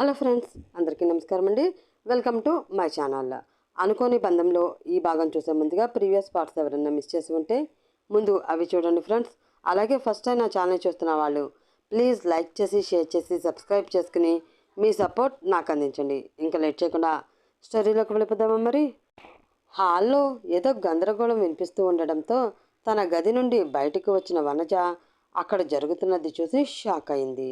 Hello friends అందరికీ నమస్కారం అండి. Welcome to my channel. అనుకోని బంధంలో ఈ భాగం చూసే ముందుగా ప్రీవియస్ పార్ట్స్ ఎవరైనా మిస్ చేసి ఉంటే ముందు అవి చూడండి ఫ్రెండ్స్. అలాగే ఫస్ట్ టైం నా ఛానల్ చూస్తున్న వాళ్ళు ప్లీజ్ లైక్ చేసి షేర్ చేసి సబ్స్క్రైబ్ చేసుకుని మీ సపోర్ట్ నాకు అందించండి. ఇంకా లేట్ చేయకుండా స్టోరీలోకి వెళ్ళిపోదామా మరి? హాల్లో ఏదో గందరగోళం వినిపిస్తూ ఉండడంతో తన గది నుండి బయటకు వచ్చిన వనజ అక్కడ జరుగుతున్నది చూసి షాక్ అయింది.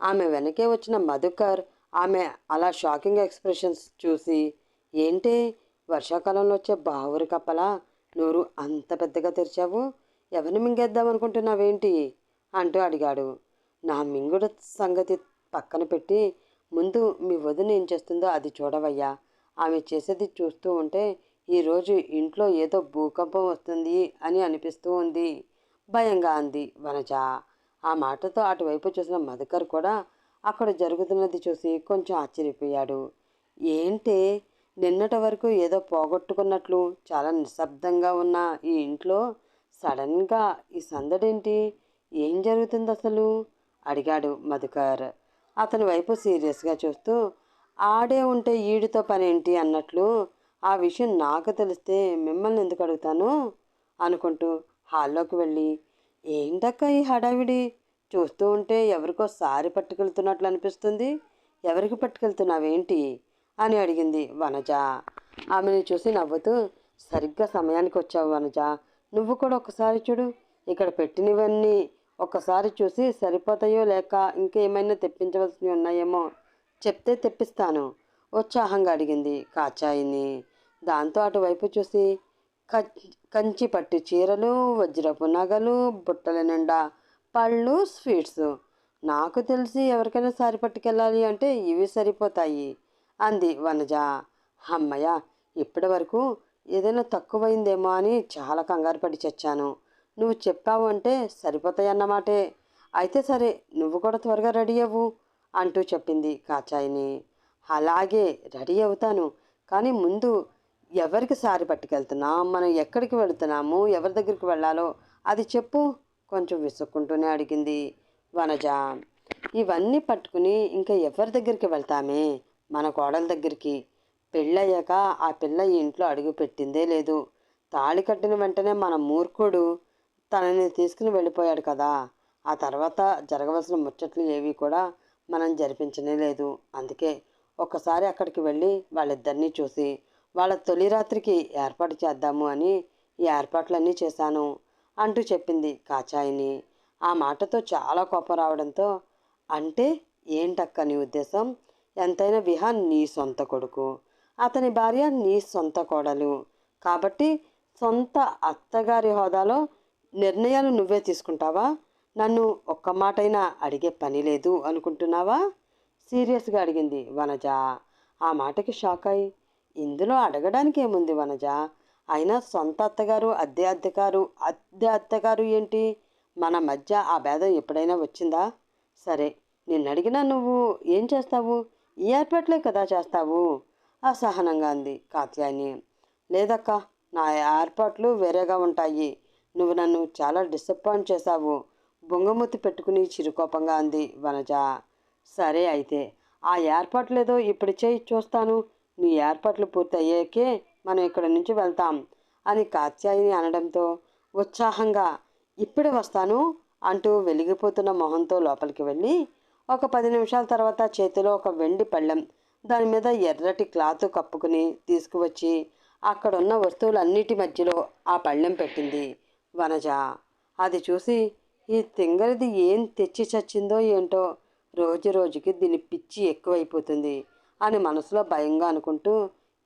ఆమె వెనకే వచ్చిన మధుకర్ ఆమె అలా షాకింగ్ ఎక్స్ప్రెషన్స్ చూసి ఏంటి వర్షాకాలంలో వచ్చే బావురి కప్పలా నోరు అంత పెద్దగా తెరిచావు? ఎవరిని మింగేద్దాం అనుకుంటున్నావేంటి? అంటూ అడిగాడు. నా మింగుడు సంగతి పక్కన పెట్టి ముందు మీ వదిన ఏం చేస్తుందో అది చూడవయ్యా. ఆమె చేసేది చూస్తూ ఉంటే ఈరోజు ఇంట్లో ఏదో భూకంపం వస్తుంది అని అనిపిస్తూ ఉంది. భయంగా అంది వనజ. ఆ మాటతో అటువైపు చూసిన మధుకర్ కూడా అక్కడ జరుగుతున్నది చూసి కొంచెం ఆశ్చర్యపోయాడు. ఏంటి? నిన్నటి వరకు ఏదో పోగొట్టుకున్నట్లు చాలా నిశ్శబ్దంగా ఉన్న ఈ ఇంట్లో సడన్గా ఈ సందడేంటి? ఏం జరుగుతుంది అసలు అడిగాడు మధుకర్. అతని వైపు సీరియస్గా చూస్తూ ఆడే ఉంటే ఈడితో పనేంటి అన్నట్లు ఆ విషయం నాకు తెలిస్తే మిమ్మల్ని ఎందుకు అడుగుతాను? అనుకుంటూ హాల్లోకి వెళ్ళి ఏంటక్క ఈ హడావిడి? చూస్తూ ఉంటే ఎవరికో సారి పట్టుకెళ్తున్నట్లు అనిపిస్తుంది. ఎవరికి పట్టుకెళ్తున్నావేంటి? అని అడిగింది వనజ. ఆమెను చూసి నవ్వుతూ సరిగ్గా సమయానికి వచ్చావు వనజ. నువ్వు కూడా ఒకసారి చూడు. ఇక్కడ పెట్టినవన్నీ ఒకసారి చూసి సరిపోతాయో లేక ఇంకేమైనా తెప్పించవలసినవి ఉన్నాయేమో చెప్తే తెప్పిస్తాను ఉత్సాహంగా అడిగింది కాచాయిని. దాంతో అటువైపు చూసి కంచి పట్టు చీరలు వజ్రపు నగలు బుట్టల నిండా పళ్ళు స్వీట్స్. నాకు తెలిసి ఎవరికైనా సారి పట్టుకెళ్ళాలి అంటే ఇవి సరిపోతాయి అంది వనజ. అమ్మయ్య ఇప్పటి వరకు ఏదైనా తక్కువైందేమో అని చాలా కంగారు పడి చచ్చాను. నువ్వు చెప్పావు అంటే సరిపోతాయన్నమాటే. అయితే సరే నువ్వు కూడా త్వరగా రెడీ అవ్వు అంటూ చెప్పింది కాచాయిని. అలాగే రెడీ అవుతాను కానీ ముందు ఎవరికి సారి పట్టుకెళ్తున్నాం మనం ఎక్కడికి వెళుతున్నాము ఎవరి దగ్గరికి వెళ్ళాలో అది చెప్పు. కొంచెం విసుక్కుంటూనే అడిగింది వనజ. ఇవన్నీ పట్టుకుని ఇంకా ఎవరి దగ్గరికి వెళ్తామే? మన కోడల దగ్గరికి. పెళ్ళయ్యాక ఆ పిల్ల ఈ ఇంట్లో అడుగు పెట్టిందే లేదు. తాళి కట్టిన వెంటనే మన మూర్ఖుడు తనని తీసుకుని వెళ్ళిపోయాడు కదా. ఆ తర్వాత జరగవలసిన ముచ్చట్లు ఏవి కూడా మనం జరిపించనే లేదు. అందుకే ఒక్కసారి అక్కడికి వెళ్ళి వాళ్ళిద్దరినీ చూసి వాళ్ళ తొలి రాత్రికి ఏర్పాటు చేద్దాము అని ఈ ఏర్పాట్లన్నీ చేశాను. అంటూ చెప్పింది కాచాయిని. ఆ మాటతో చాలా కోపం రావడంతో అంటే ఏంటక్క నీ ఉద్దేశం? ఎంతైనా విహాన్ నీ సొంత కొడుకు. అతని భార్య నీ సొంత కోడలు. కాబట్టి సొంత అత్తగారి హోదాలో నిర్ణయాలు నువ్వే తీసుకుంటావా? నన్ను ఒక్క మాటైనా అడిగే పని లేదు అనుకుంటున్నావా? సీరియస్గా అడిగింది వనజ. ఆ మాటకి షాక్ అయి ఇందులో అడగడానికి ఏముంది వనజ? అయినా సొంత అత్తగారు అద్దె అత్తగారు అద్దె అత్తగారు ఏంటి? మన మధ్య ఆ భేదం ఎప్పుడైనా వచ్చిందా? సరే నిన్ను అడిగినా నువ్వు ఏం చేస్తావు? ఈ ఏర్పాట్లే కదా చేస్తావు? అసహనంగా అంది కాత్యాయని. లేదక్క నా ఏర్పాట్లు వేరేగా ఉంటాయి. నువ్వు నన్ను చాలా డిసప్పాయింట్ చేశావు. బొంగమూతి పెట్టుకుని చిరుకోపంగా అంది వనజ. సరే అయితే ఆ ఏర్పాట్లేదో ఇప్పుడు చేయి చూస్తాను. నీ ఏర్పాట్లు పూర్తయ్యాకే మనం ఇక్కడ నుంచి వెళ్తాం అని కాత్యాయిని అనడంతో ఉత్సాహంగా ఇప్పుడే వస్తాను అంటూ వెలిగిపోతున్న మొహంతో లోపలికి వెళ్ళి ఒక పది నిమిషాల తర్వాత చేతిలో ఒక వెండి పళ్ళెం దాని మీద ఎర్రటి క్లాత్ కప్పుకుని తీసుకువచ్చి అక్కడున్న వస్తువులన్నిటి మధ్యలో ఆ పళ్ళెం పెట్టింది వనజ. అది చూసి ఈ తింగరిది ఏం తెచ్చి చచ్చిందో ఏంటో రోజు రోజుకి దీని పిచ్చి ఎక్కువైపోతుంది అని మనసులో భయంగా అనుకుంటూ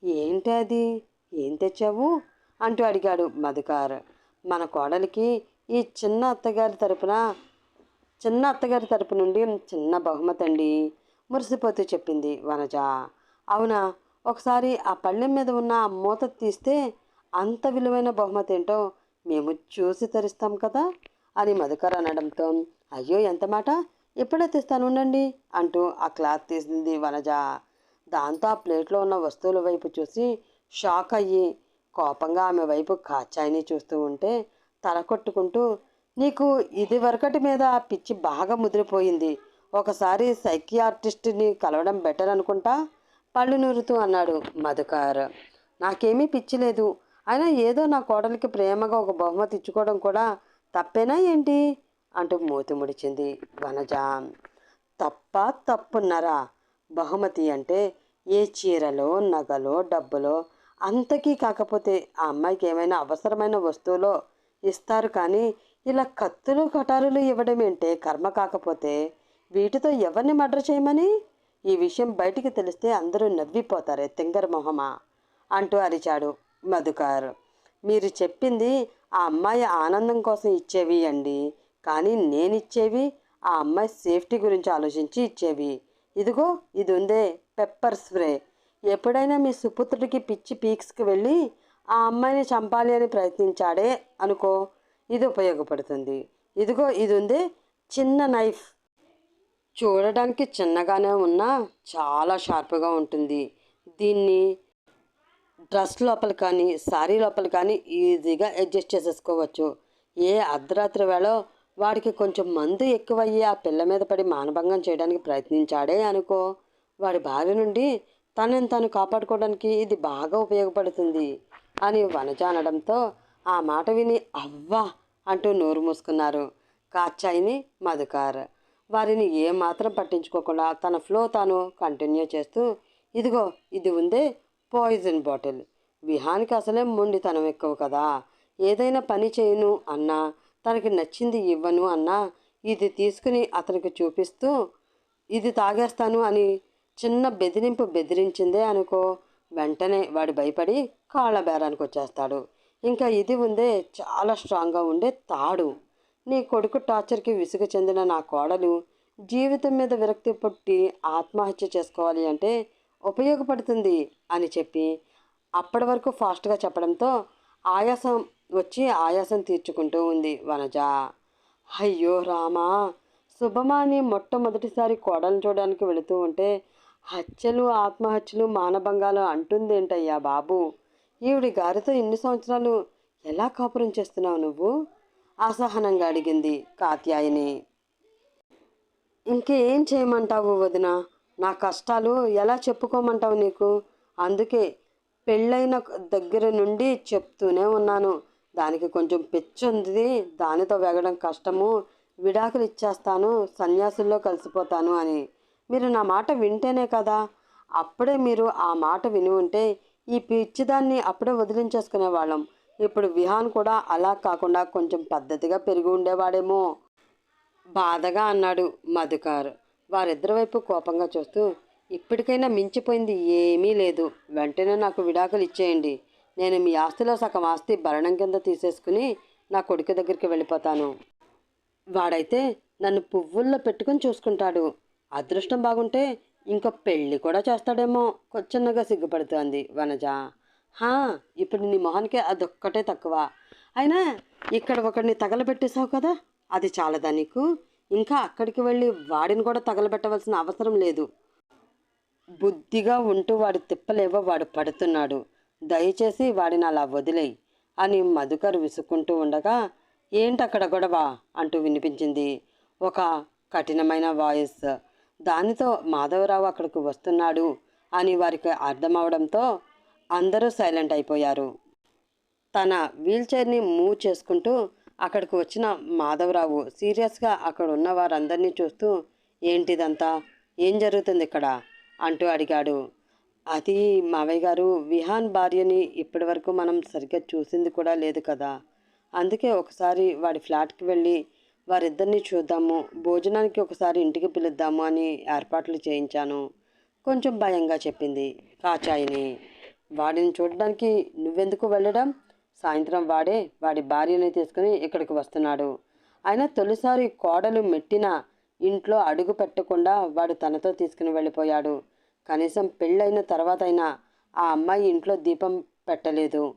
ఏంటి అది ఏం తెచ్చావు? అంటూ అడిగాడు మధుకార్. మన కోడలికి ఈ చిన్న అత్తగారి తరపున చిన్న అత్తగారి తరపు నుండి చిన్న బహుమతి అండి మురిసిపోతూ చెప్పింది వనజ. అవునా? ఒకసారి ఆ పళ్ళెం మీద ఉన్న ఆ మూత తీస్తే అంత విలువైన బహుమతి ఏంటో మేము చూసి తరిస్తాం కదా అని మధుకర్ అనడంతో. అయ్యో ఎంత మాట? తెస్తాను ఉండండి అంటూ ఆ క్లాత్ తీసింది వనజ. దాంతో ఆ ప్లేట్లో ఉన్న వస్తువుల వైపు చూసి షాక్ అయ్యి కోపంగా ఆమె వైపు కాచాయిని చూస్తూ ఉంటే తల కొట్టుకుంటూ నీకు ఇది వరకటి మీద ఆ పిచ్చి బాగా ముదిరిపోయింది. ఒకసారి సైకియాట్రిస్ట్ని కలవడం బెటర్ అనుకుంటా పళ్ళు నూరుతూ అన్నాడు మధుకార్. నాకేమీ పిచ్చి లేదు. అయినా ఏదో నా కోడలికి ప్రేమగా ఒక బహుమతి ఇచ్చుకోవడం కూడా తప్పేనా ఏంటి అంటూ మూతి ముడిచింది వనజ. తప్ప తప్పున్నరా? బహుమతి అంటే ఏ చీరలో నగలో డబ్బులో అంతకీ కాకపోతే ఆ అమ్మాయికి ఏమైనా అవసరమైన వస్తువులో ఇస్తారు కానీ ఇలా కత్తులు కటారులు ఇవ్వడం ఏంటే కర్మ కాకపోతే వీటితో ఎవరిని మర్డర్ చేయమని? ఈ విషయం బయటికి తెలిస్తే అందరూ నవ్విపోతారే తింగర్ మొహమా అంటూ అరిచాడు మధుకర్. మీరు చెప్పింది ఆ అమ్మాయి ఆనందం కోసం ఇచ్చేవి అండి. కానీ నేను ఇచ్చేవి ఆ అమ్మాయి సేఫ్టీ గురించి ఆలోచించి ఇచ్చేవి. ఇదిగో ఇది ఉందే పెప్పర్ స్ప్రే. ఎప్పుడైనా మీ సుపుత్రుడికి పిచ్చి పీక్స్కి వెళ్ళి ఆ అమ్మాయిని చంపాలి అని ప్రయత్నించాడే అనుకో ఇది ఉపయోగపడుతుంది. ఇదిగో ఇది ఉందే చిన్న నైఫ్. చూడడానికి చిన్నగానే ఉన్నా చాలా షార్ప్గా ఉంటుంది. దీన్ని డ్రెస్ లోపల కానీ శారీ లోపల కానీ ఈజీగా అడ్జస్ట్ చేసేసుకోవచ్చు. ఏ అర్ధరాత్రి వేళ వాడికి కొంచెం మందు ఎక్కువయ్యి ఆ పిల్ల మీద పడి మానభంగం చేయడానికి ప్రయత్నించాడే అనుకో. వాడి భార్య నుండి తనని తాను కాపాడుకోవడానికి ఇది బాగా ఉపయోగపడుతుంది అని వనజ అనడంతో ఆ మాట విని అవ్వా అంటూ నోరు మూసుకున్నారు కాచాయిని మధుకార్. వారిని ఏమాత్రం పట్టించుకోకుండా తన ఫ్లో తాను కంటిన్యూ చేస్తూ ఇదిగో ఇది ఉందే పాయిజన్ బాటిల్. విహానికి అసలే మొండితనం ఎక్కువ కదా. ఏదైనా పని చేయను అన్నా తనకి నచ్చింది ఇవ్వను అన్నా. ఇది తీసుకుని అతనికి చూపిస్తూ ఇది తాగేస్తాను అని చిన్న బెదిరింపు బెదిరించిందే అనుకో వెంటనే వాడు భయపడి కాళ్ళ బేరానికి వచ్చేస్తాడు. ఇంకా ఇది ఉందే చాలా స్ట్రాంగ్గా ఉండే తాడు. నీ కొడుకు టార్చర్కి విసుగు చెందిన నా కోడలు జీవితం మీద విరక్తి పుట్టి ఆత్మహత్య చేసుకోవాలి అంటే ఉపయోగపడుతుంది అని చెప్పి అప్పటి వరకు ఫాస్ట్గా చెప్పడంతో ఆయాసం వచ్చి ఆయాసం తీర్చుకుంటూ ఉంది వనజ. అయ్యో రామా! శుభమాని మొట్టమొదటిసారి కోడలను చూడడానికి వెళుతూ ఉంటే హత్యలు ఆత్మహత్యలు మానభంగాలు అంటుందేంటయ్యా బాబు? ఈవిడి గారితో ఇన్ని సంవత్సరాలు ఎలా కాపురం చేస్తున్నావు నువ్వు? అసహనంగా అడిగింది కాత్యాయిని. ఇంకేం చేయమంటావు వదిన? నా కష్టాలు ఎలా చెప్పుకోమంటావు నీకు? అందుకే పెళ్ళైన దగ్గర నుండి చెప్తూనే ఉన్నాను. దానికి కొంచెం పెచ్చుంది. దానితో వెగడం కష్టము. విడాకులు ఇచ్చేస్తాను. సన్యాసుల్లో కలిసిపోతాను అని. మీరు నా మాట వింటేనే కదా. అప్పుడే మీరు ఆ మాట విని ఉంటే ఈ పిచ్చిదాన్ని అప్పుడే వదిలించేసుకునే వాళ్ళం. ఇప్పుడు విహాన్ కూడా అలా కాకుండా కొంచెం పద్ధతిగా పెరిగి ఉండేవాడేమో. బాధగా అన్నాడు మధుకార్. వారిద్దరి వైపు కోపంగా చూస్తూ ఇప్పటికైనా మించిపోయింది ఏమీ లేదు. వెంటనే నాకు విడాకులు ఇచ్చేయండి. నేను మీ ఆస్తిలో సగం ఆస్తి భరణం కింద తీసేసుకుని నా కొడుకు దగ్గరికి వెళ్ళిపోతాను. వాడైతే నన్ను పువ్వుల్లో పెట్టుకుని చూసుకుంటాడు. అదృష్టం బాగుంటే ఇంకో పెళ్ళి కూడా చేస్తాడేమో కొచ్చిన్నగా సిగ్గుపడుతోంది వనజ. హా ఇప్పుడు నీ మొహానికి అదొక్కటే తక్కువ. అయినా ఇక్కడ ఒకడిని తగలబెట్టేశావు కదా అది చాలదా నీకు? ఇంకా అక్కడికి వెళ్ళి వాడిని కూడా తగలబెట్టవలసిన అవసరం లేదు. బుద్ధిగా ఉంటూ వాడి తిప్పలేవో వాడు పడుతున్నాడు. దయచేసి వాడిని అలా వదిలేయి అని మధుకర్ విసుక్కుంటూ ఉండగా ఏంటక్కడ గొడవ? అంటూ వినిపించింది ఒక కఠినమైన వాయిస్. దానితో మాధవరావు అక్కడికి వస్తున్నాడు అని వారికి అర్థమవడంతో అందరూ సైలెంట్ అయిపోయారు. తన వీల్చైర్ని మూవ్ చేసుకుంటూ అక్కడికి వచ్చిన మాధవరావు సీరియస్గా అక్కడ ఉన్న వారందరినీ చూస్తూ ఏంటిదంతా? ఏం జరుగుతుంది ఇక్కడ అంటూ అడిగాడు. అది మావయ్య గారు విహాన్ భార్యని ఇప్పటివరకు మనం సరిగ్గా చూసింది కూడా లేదు కదా. అందుకే ఒకసారి వాడి ఫ్లాట్కి వెళ్ళి వారిద్దరిని చూద్దాము భోజనానికి ఒకసారి ఇంటికి పిలుద్దాము అని ఏర్పాట్లు చేయించాను. కొంచెం భయంగా చెప్పింది కాచాయిని. వాడిని చూడడానికి నువ్వెందుకు వెళ్ళడం? సాయంత్రం వాడే వాడి భార్యని తీసుకుని ఇక్కడికి వస్తున్నాడు. అయినా తొలిసారి కోడలు మెట్టిన ఇంట్లో అడుగు పెట్టకుండా వాడు తనతో తీసుకుని వెళ్ళిపోయాడు. కనీసం పెళ్ళైన తర్వాత అయినా ఆ అమ్మాయి ఇంట్లో దీపం పెట్టలేదు.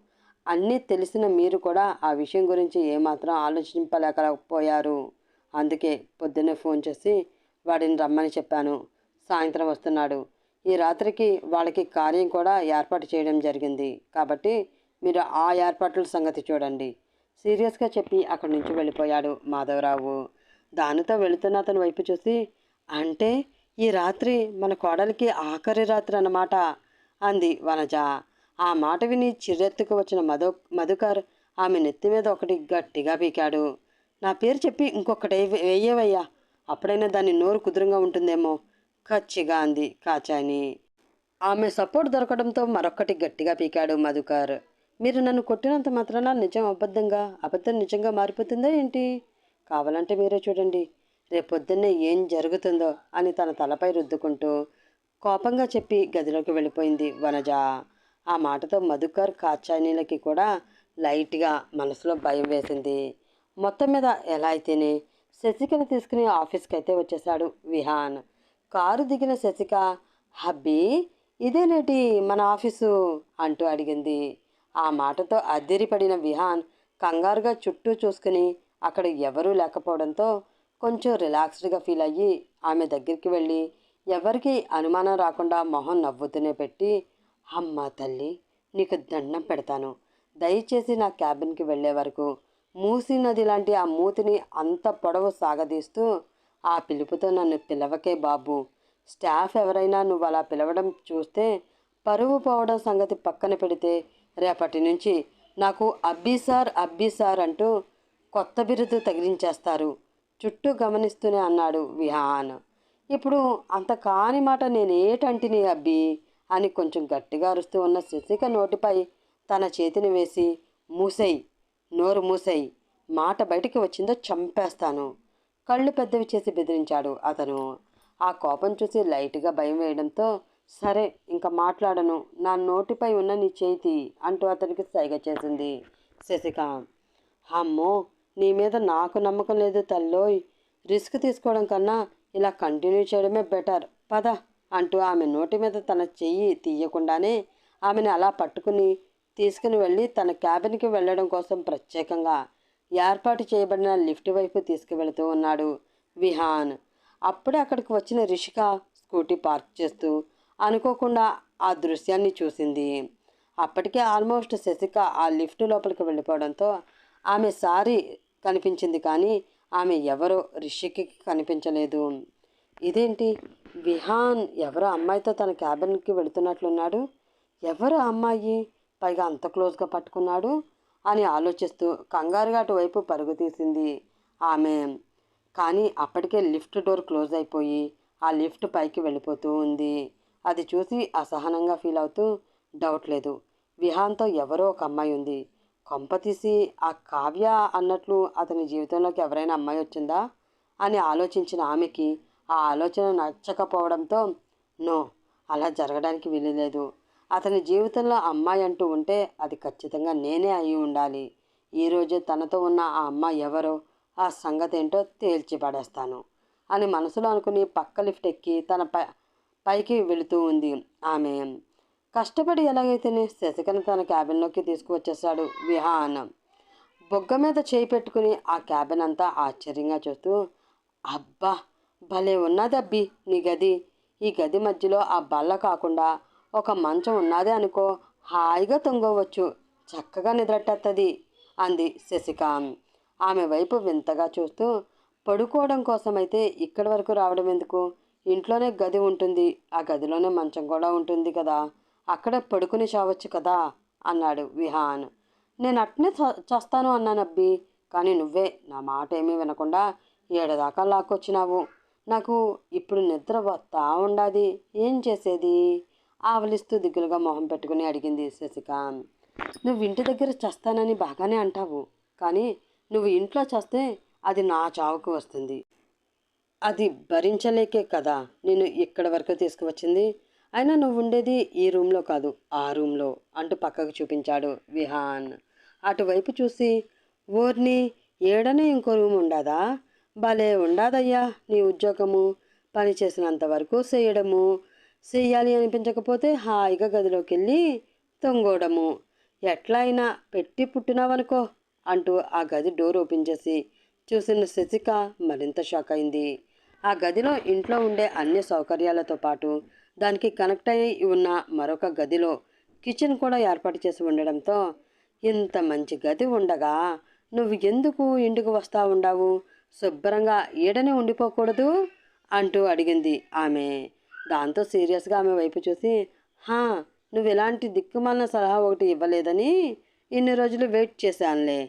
అన్నీ తెలిసిన మీరు కూడా ఆ విషయం గురించి ఏమాత్రం ఆలోచింపలేకపోయారు. అందుకే పొద్దున్నే ఫోన్ చేసి వాడిని రమ్మని చెప్పాను. సాయంత్రం వస్తున్నాడు. ఈ రాత్రికి వాళ్ళకి కార్యం కూడా ఏర్పాటు చేయడం జరిగింది. కాబట్టి మీరు ఆ ఏర్పాట్ల సంగతి చూడండి. సీరియస్గా చెప్పి అక్కడి నుంచి వెళ్ళిపోయాడు మాధవరావు. దానితో వెళుతున్న అతని వైపు చూసి అంటే ఈ రాత్రి మన కోడలికి ఆఖరి రాత్రి అన్నమాట అంది వనజ. ఆ మాట విని చిరెత్తుకు వచ్చిన మధు మధుకర్ ఆమె నెత్తి మీద ఒకటి గట్టిగా పీకాడు. నా పేరు చెప్పి ఇంకొకటి వేయవయ్యా. అప్పుడైనా దాని నోరు కుదురుగా ఉంటుందేమో? కచ్చిగా అంది కాచాని. ఆమె సపోర్ట్ దొరకడంతో మరొక్కటి గట్టిగా పీకాడు మధుకర్. మీరు నన్ను కొట్టినంత మాత్రాన నిజం అబద్ధంగా అబద్ధం నిజంగా మారిపోతుందా ఏంటి? కావాలంటే మీరే చూడండి. రేపొద్దున్నే ఏం జరుగుతుందో అని తన తలపై రుద్దుకుంటూ కోపంగా చెప్పి గదిలోకి వెళ్ళిపోయింది వనజ. ఆ మాటతో మధుకర్ కాచానీలకి కూడా లైట్గా మనసులో భయం వేసింది. మొత్తం మీద ఎలా అయితేనే శశికను తీసుకుని ఆఫీస్కి అయితే వచ్చేశాడు విహాన్. కారు దిగిన శశిక హబ్బీ ఇదేనేటి మన ఆఫీసు? అంటూ అడిగింది. ఆ మాటతో అద్దిరిపడిన విహాన్ కంగారుగా చుట్టూ చూసుకుని అక్కడ ఎవరూ లేకపోవడంతో కొంచెం రిలాక్స్డ్గా ఫీల్ అయ్యి ఆమె దగ్గరికి వెళ్ళి ఎవరికి అనుమానం రాకుండా మొహం నవ్వుతూనే పెట్టి అమ్మ తల్లి నీకు దండం పెడతాను. దయచేసి నా క్యాబిన్కి వెళ్ళే వరకు మూసీ నది లాంటి ఆ మూతిని అంత పొడవు సాగదీస్తూ ఆ పిలుపుతో నన్ను పిలవకే బాబు. స్టాఫ్ ఎవరైనా నువ్వు అలా పిలవడం చూస్తే పరువు పోవడం సంగతి పక్కన పెడితే రేపటి నుంచి నాకు అబ్బీ సార్ అబ్బీ సార్ అంటూ కొత్త బిరుదు తగిలించేస్తారు. చుట్టూ గమనిస్తూనే అన్నాడు విహాన్. ఇప్పుడు అంత కాని మాట నేనేటంటిని అబ్బి అని కొంచెం గట్టిగా అరుస్తూ ఉన్న శశిక నోటిపై తన చేతిని వేసి మూసై నోరు మూసై మాట బయటికి వచ్చిందో చంపేస్తాను కళ్ళు పెద్దవి చేసి బెదిరించాడు అతను. ఆ కోపం చూసి లైట్గా భయం వేయడంతో సరే ఇంకా మాట్లాడను నా నోటిపై ఉన్న నీ చేతి అంటూ అతనికి సైగ చేసింది శశిక. అమ్మో నీ మీద నాకు నమ్మకం లేదు తల్లోయ్. రిస్క్ తీసుకోవడం కన్నా ఇలా కంటిన్యూ చేయడమే బెటర్. పద అంటూ ఆమె నోటి మీద తన చెయ్యి తీయకుండానే ఆమెను అలా పట్టుకుని తీసుకుని వెళ్ళి తన క్యాబిన్కి వెళ్ళడం కోసం ప్రత్యేకంగా ఏర్పాటు చేయబడిన లిఫ్ట్ వైపు తీసుకువెళుతూ ఉన్నాడు విహాన్. అప్పుడే అక్కడికి వచ్చిన రిషిక స్కూటీ పార్క్ చేస్తూ అనుకోకుండా ఆ దృశ్యాన్ని చూసింది. అప్పటికే ఆల్మోస్ట్ శశిక ఆ లిఫ్ట్ లోపలికి వెళ్ళిపోవడంతో ఆమె సారి కనిపించింది కానీ ఆమె ఎవరో రిషికి కనిపించలేదు. ఇదేంటి? విహాన్ ఎవరో అమ్మాయితో తన క్యాబిన్కి వెళుతున్నట్లున్నాడు. ఎవరు అమ్మాయి? పైగా అంత క్లోజ్గా పట్టుకున్నాడు అని ఆలోచిస్తూ కంగారుగా అటువైపు పరుగు తీసింది ఆమె. కానీ అప్పటికే లిఫ్ట్ డోర్ క్లోజ్ అయిపోయి ఆ లిఫ్ట్ పైకి వెళ్ళిపోతూ ఉంది. అది చూసి అసహనంగా ఫీల్ అవుతూ డౌట్ లేదు. విహాన్తో ఎవరో ఒక అమ్మాయి ఉంది. కొంపతీసి ఆ కావ్య అన్నట్లు అతని జీవితంలోకి ఎవరైనా అమ్మాయి వచ్చిందా? అని ఆలోచించిన ఆమెకి ఆ ఆలోచన నచ్చకపోవడంతో నో అలా జరగడానికి వీలులేదు. అతని జీవితంలో అమ్మాయి అంటూ ఉంటే అది ఖచ్చితంగా నేనే అయి ఉండాలి. ఈరోజు తనతో ఉన్న ఆ అమ్మాయి ఎవరో ఆ సంగతి ఏంటో తేల్చి పడేస్తాను అని మనసులో అనుకుని పక్క లిఫ్ట్ ఎక్కి తన పై పైకి వెళుతూ ఉంది ఆమె. కష్టపడి ఎలాగైతేనే శశికను తన క్యాబిన్లోకి తీసుకువచ్చేశాడు విహాన్. బొగ్గ మీద చేయి పెట్టుకుని ఆ క్యాబిన్ అంతా ఆశ్చర్యంగా చూస్తూ అబ్బా! భలే ఉన్నదబ్బి నీ గది. ఈ గది మధ్యలో ఆ బల్ల కాకుండా ఒక మంచం ఉన్నదే అనుకో హాయిగా తొంగవచ్చు. చక్కగా నిద్రట్టేస్తుంది అంది శశిక. ఆమె వైపు వింతగా చూస్తూ పడుకోవడం కోసమైతే ఇక్కడి వరకు రావడం ఎందుకు? ఇంట్లోనే గది ఉంటుంది. ఆ గదిలోనే మంచం కూడా ఉంటుంది కదా. అక్కడే పడుకుని చావచ్చు కదా అన్నాడు విహాన్. నేను అట్నే చ- చస్తాను అన్నాను అబ్బి. కానీ నువ్వే నా మాట ఏమీ వినకుండా ఏడదాకా లాక్కొచ్చినావు. నాకు ఇప్పుడు నిద్ర వస్తా ఉండాది. ఏం చేసేది? ఆవలిస్తూ దిగులుగా మొహం పెట్టుకుని అడిగింది శశిక. నువ్వు ఇంటి దగ్గర చేస్తానని బాగానే అంటావు. కానీ నువ్వు ఇంట్లో చేస్తే అది నా చావుకు వస్తుంది. అది భరించలేకే కదా నేను ఇక్కడి వరకు తీసుకువచ్చింది. అయినా నువ్వు ఉండేది ఈ రూమ్లో కాదు ఆ రూమ్లో అంటూ పక్కకు చూపించాడు విహాన్. అటువైపు చూసి ఓర్ని ఏడనే ఇంకో రూమ్ ఉండదా? భలే ఉండాదయ్యా నీ ఉద్యోగము. పని చేసినంత వరకు చేయడము చెయ్యాలి అనిపించకపోతే హాయిగా గదిలోకి వెళ్ళి తొంగోడము. ఎట్లా అయినా పెట్టి పుట్టినావనుకో అంటూ ఆ గది డోర్ ఓపెన్ చేసి చూసిన శశిక మరింత షాక్ అయింది ఆ గదిలో ఇంట్లో ఉండే అన్ని సౌకర్యాలతో పాటు దానికి కనెక్ట్ అయి ఉన్న మరొక గదిలో కిచెన్ కూడా ఏర్పాటు చేసి ఉండడంతో ఇంత మంచి గది ఉండగా నువ్వు ఎందుకు ఇంటికి వస్తా ఉండావు? శుభ్రంగా ఈడనే ఉండిపోకూడదు? అంటూ అడిగింది ఆమె. దాంతో సీరియస్గా ఆమె వైపు చూసి హా నువ్వు ఎలాంటి దిక్కుమాలిన సలహా ఒకటి ఇవ్వలేదని ఇన్ని రోజులు వెయిట్ చేశానులే.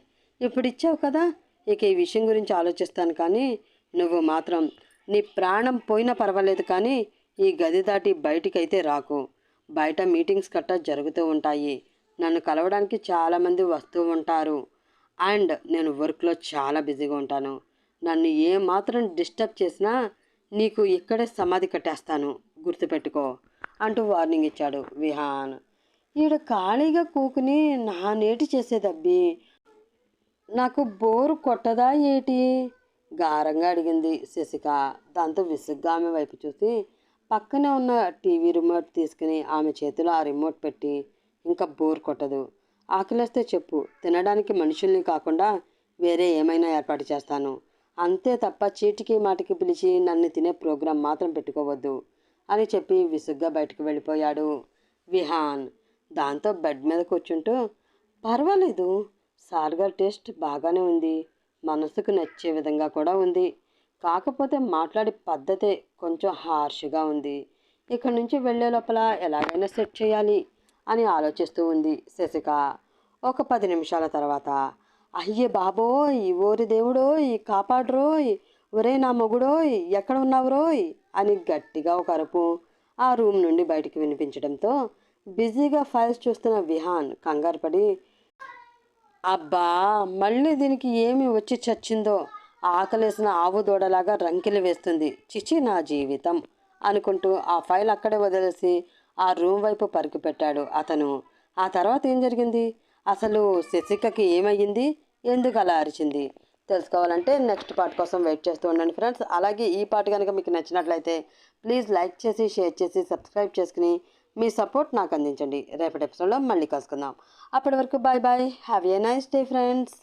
ఇప్పుడు ఇచ్చావు కదా ఇక ఈ విషయం గురించి ఆలోచిస్తాను కానీ నువ్వు మాత్రం నీ ప్రాణం పోయినా పర్వాలేదు కానీ ఈ గది దాటి బయటికైతే రాకు. బయట మీటింగ్స్ కట్ట జరుగుతూ ఉంటాయి. నన్ను కలవడానికి చాలామంది వస్తూ ఉంటారు. అండ్ నేను వర్క్లో చాలా బిజీగా ఉంటాను. నన్ను ఏ మాత్రం డిస్టర్బ్ చేసినా నీకు ఇక్కడే సమాధి కట్టేస్తాను. గుర్తుపెట్టుకో అంటూ వార్నింగ్ ఇచ్చాడు విహాన్. ఈడు ఖాళీగా కూకుని నా నేటి చేసేదబ్బి. నాకు బోరు కొట్టదా ఏటి? గారంగా అడిగింది శశిక. దాంతో విసుగ్గా ఆమె వైపు చూసి పక్కనే ఉన్న టీవీ రిమోట్ తీసుకుని ఆమె చేతిలో ఆ రిమోట్ పెట్టి ఇంకా బోర్ కొట్టదు. ఆకలిస్తే చెప్పు తినడానికి మనుషుల్ని కాకుండా వేరే ఏమైనా ఏర్పాటు చేస్తాను. అంతే తప్ప చీటికి మాటికి పిలిచి నన్ను తినే ప్రోగ్రాం మాత్రం పెట్టుకోవద్దు అని చెప్పి విసుగ్గా బయటకు వెళ్ళిపోయాడు విహాన్. దాంతో బెడ్ మీద కూర్చుంటూ పర్వాలేదు సార్గార్ టేస్ట్ బాగానే ఉంది మనసుకు నచ్చే విధంగా కూడా ఉంది కాకపోతే మాట్లాడే పద్ధతే కొంచెం హార్ష్గా ఉంది. ఇక్కడ నుంచి వెళ్ళే లోపల ఎలాగైనా సెట్ చేయాలి అని ఆలోచిస్తూ ఉంది శశిక. ఒక పది నిమిషాల తర్వాత అయ్యే బాబోయ్ ఓరి దేవుడోయ్ కాపాడరోయ్ ఒరే నా మొగుడోయ్ ఎక్కడ ఉన్నావురోయ్ అని గట్టిగా ఒక అరుపు ఆ రూమ్ నుండి బయటికి వినిపించడంతో బిజీగా ఫైల్స్ చూస్తున్న విహాన్ కంగారుపడి అబ్బా మళ్ళీ దీనికి ఏమి వచ్చి చచ్చిందో? ఆకలేసిన ఆవు దూడలాగా రంకెలు వేస్తుంది. చిచి నా జీవితం అనుకుంటూ ఆ ఫైల్ అక్కడే వదిలేసి ఆ రూమ్ వైపు పరికిపెట్టాడు అతను. ఆ తర్వాత ఏం జరిగింది? అసలు శశికకి ఏమయ్యింది? ఎందుకు అలా అరిచింది? తెలుసుకోవాలంటే నెక్స్ట్ పార్ట్ కోసం వెయిట్ చేస్తూ ఉండండి ఫ్రెండ్స్. అలాగే ఈ పార్ట్ కనుక మీకు నచ్చినట్లయితే ప్లీజ్ లైక్ చేసి షేర్ చేసి సబ్స్క్రైబ్ చేసుకుని మీ సపోర్ట్ నాకు అందించండి. రేపటి ఎపిసోడ్లో మళ్ళీ కలుసుకుందాం. అప్పటి వరకు bye bye. Have a nice day friends.